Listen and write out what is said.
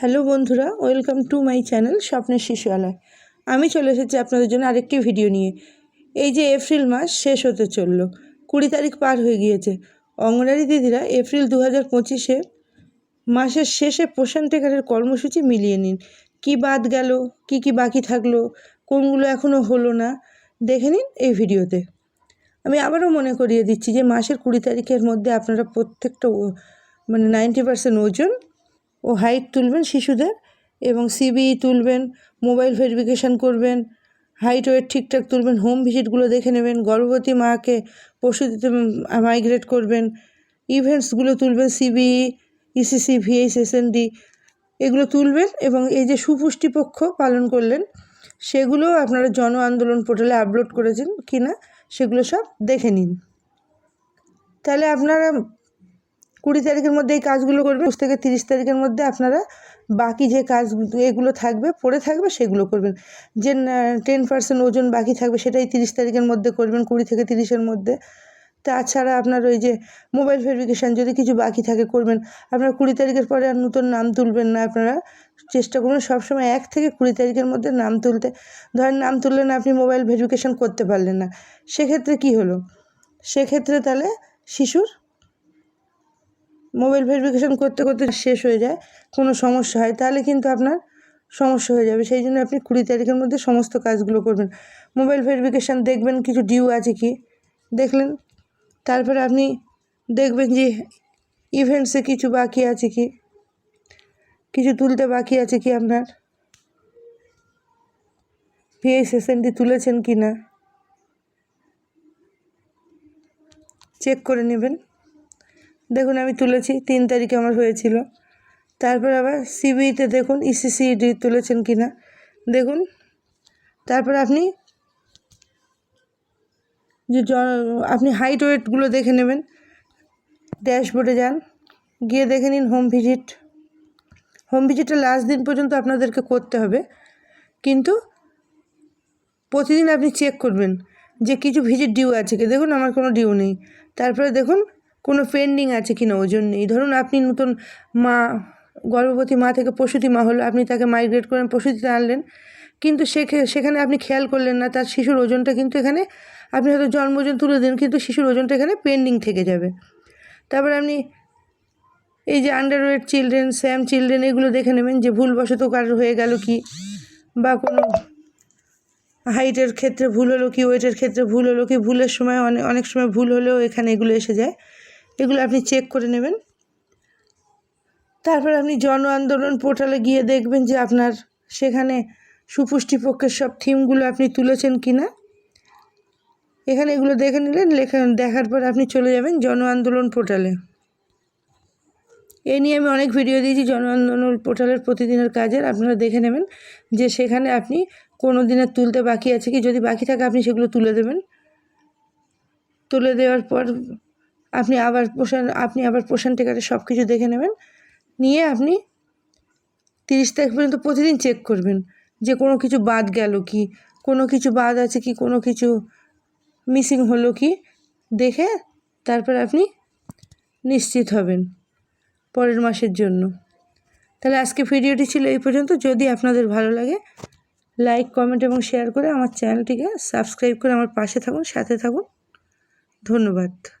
Hello বন্ধুরা, welcome to my channel স্বপ্নের শিশুয়ালয়। আমি চলে এসেছি আপনাদের জন্য আরেকটি ভিডিও নিয়ে। এই যে এপ্রিল মাস শেষ হতে চলল, কুড়ি তারিখ পার হয়ে গিয়েছে। অঙ্গনারী দিদিরা এপ্রিল দু হাজার পঁচিশে মাসের শেষে পোষণ টেকারের কর্মসূচি মিলিয়ে নিন। কি বাদ গেল, কি কি বাকি থাকল, কোনগুলো এখনও হলো না, দেখে নিন এই ভিডিওতে। আমি আবারও মনে করিয়ে দিচ্ছি যে মাসের কুড়ি তারিখের মধ্যে আপনারা প্রত্যেকটা মানে নাইনটি পার্সেন্ট ওজন ও হাইট তুলবেন শিশুদের এবং সিবিই তুলবেন, মোবাইল ভেরিফিকেশান করবেন, হাইট ওয়েট ঠিকঠাক তুলবেন, হোম ভিজিটগুলো দেখে নেবেন, গর্ভবতী মাকে পশু দিতে মাইগ্রেট করবেন, ইভেন্টসগুলো তুলবেন সিবিই ইসিসি ভিএইচ এসএনডি এগুলো তুলবেন এবং এই যে সুপুষ্টি পক্ষ পালন করলেন, সেগুলো আপনারা জন আন্দোলন পোর্টালে আপলোড করেছেন কি না সেগুলো সব দেখে নিন। তাহলে আপনারা কুড়ি তারিখের মধ্যে এই কাজগুলো করবেন, একুশ থেকে তিরিশ তারিখের মধ্যে আপনারা বাকি যে কাজ এগুলো থাকবে, পড়ে থাকবে সেগুলো করবেন। যে টেন পার্সেন্ট ওজন বাকি থাকবে সেটাই তিরিশ তারিখের মধ্যে করবেন, কুড়ি থেকে তিরিশের মধ্যে। তাছাড়া আপনার ওই যে মোবাইল ভেরিফিকেশান যদি কিছু বাকি থাকে করবেন। আপনারা কুড়ি তারিখের পরে আর নতুন নাম তুলবেন না আপনারা। চেষ্টা করবেন সবসময় এক থেকে কুড়ি তারিখের মধ্যে নাম তুলতে। ধরেন নাম তুললেন আপনি মোবাইল ভেরিফিকেশান করতে পারলেন না। সেক্ষেত্রে কি হলো? সেক্ষেত্রে তাহলে শিশুর মোবাইল ভেরিফিকেশান করতে করতে শেষ হয়ে যায়, কোনো সমস্যা হয়, তাহলে কিন্তু আপনার সমস্যা হয়ে যাবে। সেই জন্য আপনি কুড়ি তারিখের মধ্যে সমস্ত কাজগুলো করবেন। মোবাইল ভেরিফিকেশান দেখবেন কিছু ডিউ আছে কি? দেখলেন? তারপরে আপনি দেখবেন যে ইভেন্টসে কিছু বাকি আছে কি? কিছু তুলতে বাকি আছে কি আপনার? ভিআই সেশনটি তুলেছেন কি না? চেক করে নেবেন। দেখুন, আমি তুলেছি, তিন তারিখে আমার হয়েছিল। তারপর আবার সিবিইতে দেখুন E ইসিসিডি তুলেছেন কি না। দেখুন, তারপর আপনি যে আপনি হাইট ওয়েটগুলো দেখে নেবেন। ড্যাশবোর্ডে যান, গিয়ে দেখে নিন হোম ভিজিট হোম ভিজিটটা লাস্ট দিন পর্যন্ত আপনাদেরকে করতে হবে। কিন্তু প্রতিদিন আপনি চেক করবেন যে কিছু ভিজিট ডিউ আছে কি। দেখুন, আমার কোনো ডিউ নেই। তারপরে দেখুন কোনো পেন্ডিং আছে কি না ওজন নেই ধরুন আপনি নতুন মা, গর্ভবতী মা থেকে প্রসূতি মা হলো, আপনি তাকে মাইগ্রেট করেন প্রসূতিতে আনলেন, কিন্তু সেখে- সেখানে আপনি খেয়াল করলেন না, তার শিশুর ওজনটা কিন্তু এখানে, আপনি হয়তো জন্ম ওজন তুলে দিন কিন্তু শিশুর ওজনটা এখানে পেন্ডিং থেকে যাবে। তারপর আপনি এই যে আন্ডারওয়েট চিলড্রেন স্যাম চিলড্রেন এগুলো দেখে নেবেন যে ভুলবশত কারোর হয়ে গেল কি, বা কোনো হাইটের ক্ষেত্রে ভুল হলো কি ওয়েটের ক্ষেত্রে ভুল হলো কি, ভুলের সময় অনেক অনেক সময় ভুল হলেও এখানে এগুলো এসে যায়। এগুলো আপনি চেক করে নেবেন। তারপর আপনি জন আন্দোলন পোর্টালে গিয়ে দেখবেন যে আপনার সেখানে সুপুষ্টি পক্ষের সব থিমগুলো আপনি তুলেছেন কি না এখানে এগুলো দেখে নিলেন, লেখা দেখার পর আপনি চলে যাবেন জন আন্দোলন পোর্টালে। এই নিয়ে আমি অনেক ভিডিও দিয়েছি জন আন্দোলন পোর্টালের প্রতিদিনের কাজের, আপনারা দেখে নেবেন যে সেখানে আপনি কোনো দিনের তুলতে বাকি আছে কি? যদি বাকি থাকে আপনি সেগুলো তুলে দেবেন। তুলে দেওয়ার পর আপনি আবার পোষণ, আপনি আবার পোষণ টেকারে সব কিছু দেখে নেবেন। নিয়ে আপনি তিরিশ তারিখ পর্যন্ত প্রতিদিন চেক করবেন যে কোনো কিছু বাদ গেল কি, কোনো কিছু বাদ আছে কি, কোনো কিছু মিসিং হলো কি, দেখে তারপর আপনি নিশ্চিত হবেন পরের মাসের জন্য। তাহলে আজকে ভিডিওটি ছিল এই পর্যন্ত। যদি আপনাদের ভালো লাগে লাইক কমেন্ট এবং শেয়ার করে আমার চ্যানেলটিকে সাবস্ক্রাইব করে আমার পাশে থাকুন, সাথে থাকুন। ধন্যবাদ।